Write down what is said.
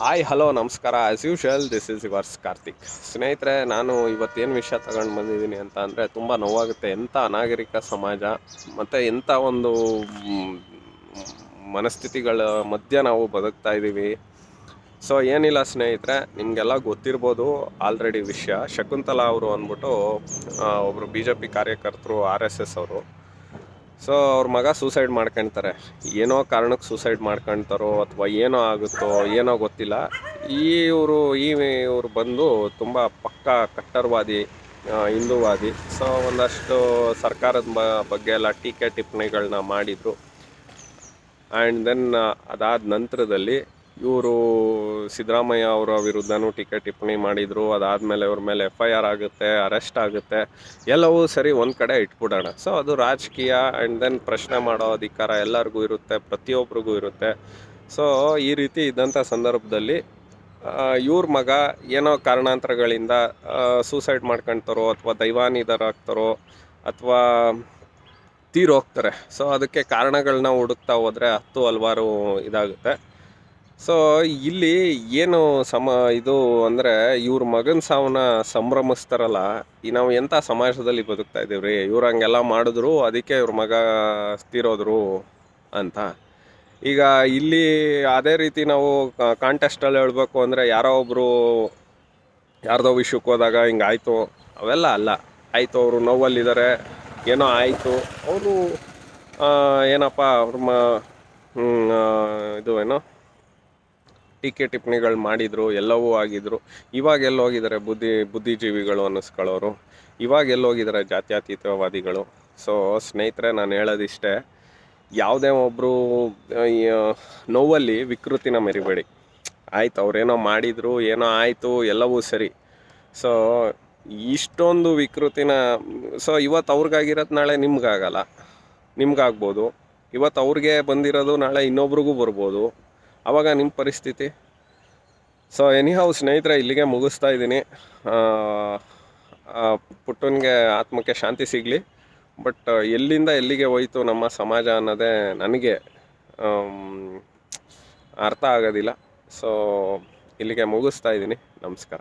Hi hello ನಮಸ್ಕಾರ. As usual this is yours Karthik ಸ್ನೇಹಿತರೆ, ನಾನು ಇವತ್ತೇನು ವಿಷಯ ತಗೊಂಡು ಬಂದಿದ್ದೀನಿ ಅಂತ ಅಂದರೆ ತುಂಬ ನೋವಾಗುತ್ತೆ. ಎಂಥ ಅನಾಗರಿಕ ಸಮಾಜ, ಮತ್ತು ಎಂಥ ಒಂದು ಮನಸ್ಥಿತಿಗಳ ಮಧ್ಯ ನಾವು ಬದುಕ್ತಾ ಇದ್ದೀವಿ ಸೊ ಏನಿಲ್ಲ ಸ್ನೇಹಿತರೆ, ನಿಮಗೆಲ್ಲ ಗೊತ್ತಿರ್ಬೋದು ಆಲ್ರೆಡಿ ವಿಷಯ. ಶಕುಂತಲಾ ಅವರು ಅಂದ್ಬಿಟ್ಟು ಒಬ್ಬರು ಬಿ ಜೆ ಪಿ ಕಾರ್ಯಕರ್ತರು ಆರ್ ಎಸ್ ಎಸ್ ಅವರು. ಸೊ ಅವ್ರ ಮಗ ಸೂಸೈಡ್ ಮಾಡ್ಕೊಳ್ತಾರೆ ಏನೋ ಕಾರಣಕ್ಕೆ ಸೂಸೈಡ್ ಮಾಡ್ಕೊಳ್ತಾರೋ ಅಥವಾ ಏನೋ ಆಗುತ್ತೋ ಏನೋ ಗೊತ್ತಿಲ್ಲ. ಈ ಇವರು ಈ ಇವರು ಬಂದು ತುಂಬ ಪಕ್ಕ ಕಟ್ಟರ್ವಾದಿ ಹಿಂದೂವಾದಿ. ಸೊ ಒಂದಷ್ಟು ಸರ್ಕಾರದ ಬಗ್ಗೆ ಎಲ್ಲ ಟೀಕೆ ಟಿಪ್ಪಣಿಗಳನ್ನ ಮಾಡಿದರು. ಆ್ಯಂಡ್ ದೆನ್ ಅದಾದ ನಂತರದಲ್ಲಿ ಇವರು ಸಿದ್ದರಾಮಯ್ಯ ಅವರ ವಿರುದ್ಧನೂ ಟೀಕೆ ಟಿಪ್ಪಣಿ ಮಾಡಿದರು. ಅದಾದಮೇಲೆ ಇವ್ರ ಮೇಲೆ ಎಫ್ ಐ ಆರ್ ಆಗುತ್ತೆ, ಅರೆಸ್ಟ್ ಆಗುತ್ತೆ. ಎಲ್ಲವೂ ಸರಿ ಒಂದು ಕಡೆ ಇಟ್ಬಿಡೋಣ. ಸೊ ಅದು ರಾಜಕೀಯ ಆ್ಯಂಡ್ ದೆನ್ ಪ್ರಶ್ನೆ ಮಾಡೋ ಅಧಿಕಾರ ಎಲ್ಲರಿಗೂ ಇರುತ್ತೆ ಪ್ರತಿಯೊಬ್ಬರಿಗೂ ಇರುತ್ತೆ. ಸೊ ಈ ರೀತಿ ಇದ್ದಂಥ ಸಂದರ್ಭದಲ್ಲಿ ಇವ್ರ ಮಗ ಏನೋ ಕಾರಣಾಂತರಗಳಿಂದ ಸೂಸೈಡ್ ಮಾಡ್ಕೊಳ್ತಾರೋ ಅಥವಾ ದೈವಾನಿಧರಾಗ್ತಾರೋ ಅಥವಾ ತೀರೋಗ್ತಾರೆ ಸೊ ಅದಕ್ಕೆ ಕಾರಣಗಳನ್ನ ಹುಡುಕ್ತಾ ಹೋದರೆ ಹತ್ತು ಹಲವಾರು ಇದಾಗುತ್ತೆ. ಸೊ ಇಲ್ಲಿ ಏನು ಸಮ, ಇದು ಅಂದರೆ ಇವ್ರ ಮಗನ ಸಾವನ್ನ ಸಂಭ್ರಮಿಸ್ತಾರಲ್ಲ, ಈ ನಾವು ಎಂಥ ಸಮಾಜದಲ್ಲಿ ಬದುಕ್ತಾ ಇದ್ದೀವಿ ಇವ್ರು ಹಂಗೆಲ್ಲ ಮಾಡಿದ್ರು, ಅದಕ್ಕೆ ಇವ್ರ ಮಗ ತೀರೋದ್ರು ಅಂತ. ಈಗ ಇಲ್ಲಿ ಅದೇ ರೀತಿ ನಾವು ಕಾಂಟೆಸ್ಟಲ್ಲಿ ಹೇಳಬೇಕು ಅಂದರೆ ಯಾರೋ ಒಬ್ಬರು ಯಾರ್ದೋ ವಿಷಯಕ್ಕೆ ಹೋದಾಗ ಹಿಂಗೆ ಆಯಿತು, ಅವೆಲ್ಲ ಅಲ್ಲ. ಆಯಿತು, ಅವರು ನೋವಲ್ಲಿದ್ದಾರೆ ಏನೋ ಆಯಿತು, ಅವರು ಏನಪ್ಪ, ಅವ್ರ ಮ ಇದು ಏನೋ? ಟೀಕೆ ಟಿಪ್ಪಣಿಗಳು ಮಾಡಿದರು, ಎಲ್ಲವೂ ಆಗಿದ್ರು. ಇವಾಗ ಎಲ್ಲೋಗಿದ್ದಾರೆ ಬುದ್ಧಿ, ಬುದ್ಧಿಜೀವಿಗಳು ಅನ್ನಿಸ್ಕೊಳ್ಳೋರು. ಇವಾಗ ಎಲ್ಲೋಗಿದ್ದಾರೆ ಜಾತ್ಯತೀತವಾದಿಗಳು. ಸೊ ಸ್ನೇಹಿತರೆ, ನಾನು ಹೇಳೋದಿಷ್ಟೇ, ಯಾವುದೇ ಒಬ್ಬರು ನೋವಲ್ಲಿ ವಿಕೃತಿನ ಮೆರಿಬೇಡಿ. ಆಯ್ತು, ಅವರೇನೋ ಮಾಡಿದರು, ಏನೋ ಆಯಿತು, ಎಲ್ಲವೂ ಸರಿ. ಸೊ ಇಷ್ಟೊಂದು ವಿಕೃತಿನ ಸೊ ಇವತ್ತು ಅವ್ರಿಗಾಗಿರೋದು ನಾಳೆ ನಿಮ್ಗಾಗಲ್ಲ. ನಿಮ್ಗಾಗ್ಬೋದು. ಇವತ್ತು ಅವ್ರಿಗೆ ಬಂದಿರೋದು ನಾಳೆ ಇನ್ನೊಬ್ರಿಗೂ ಬರ್ಬೋದು. ಆವಾಗ ನಿಮ್ಮ ಪರಿಸ್ಥಿತಿ? ಸೊ ಎನಿಹೌ ಸ್ನೇಹಿತರೆ, ಇಲ್ಲಿಗೆ ಮುಗಿಸ್ತಾ ಇದ್ದೀನಿ. ಪುಟ್ಟನಿಗೆ ಆತ್ಮಕ್ಕೆ ಶಾಂತಿ ಸಿಗಲಿ. ಬಟ್ ಎಲ್ಲಿಂದ ಎಲ್ಲಿಗೆ ಹೋಯಿತು ನಮ್ಮ ಸಮಾಜ ಅನ್ನೋದೇ ನನಗೆ ಅರ್ಥ ಆಗೋದಿಲ್ಲ. ಸೊ ಇಲ್ಲಿಗೆ ಮುಗಿಸ್ತಾ ಇದ್ದೀನಿ. ನಮಸ್ಕಾರ.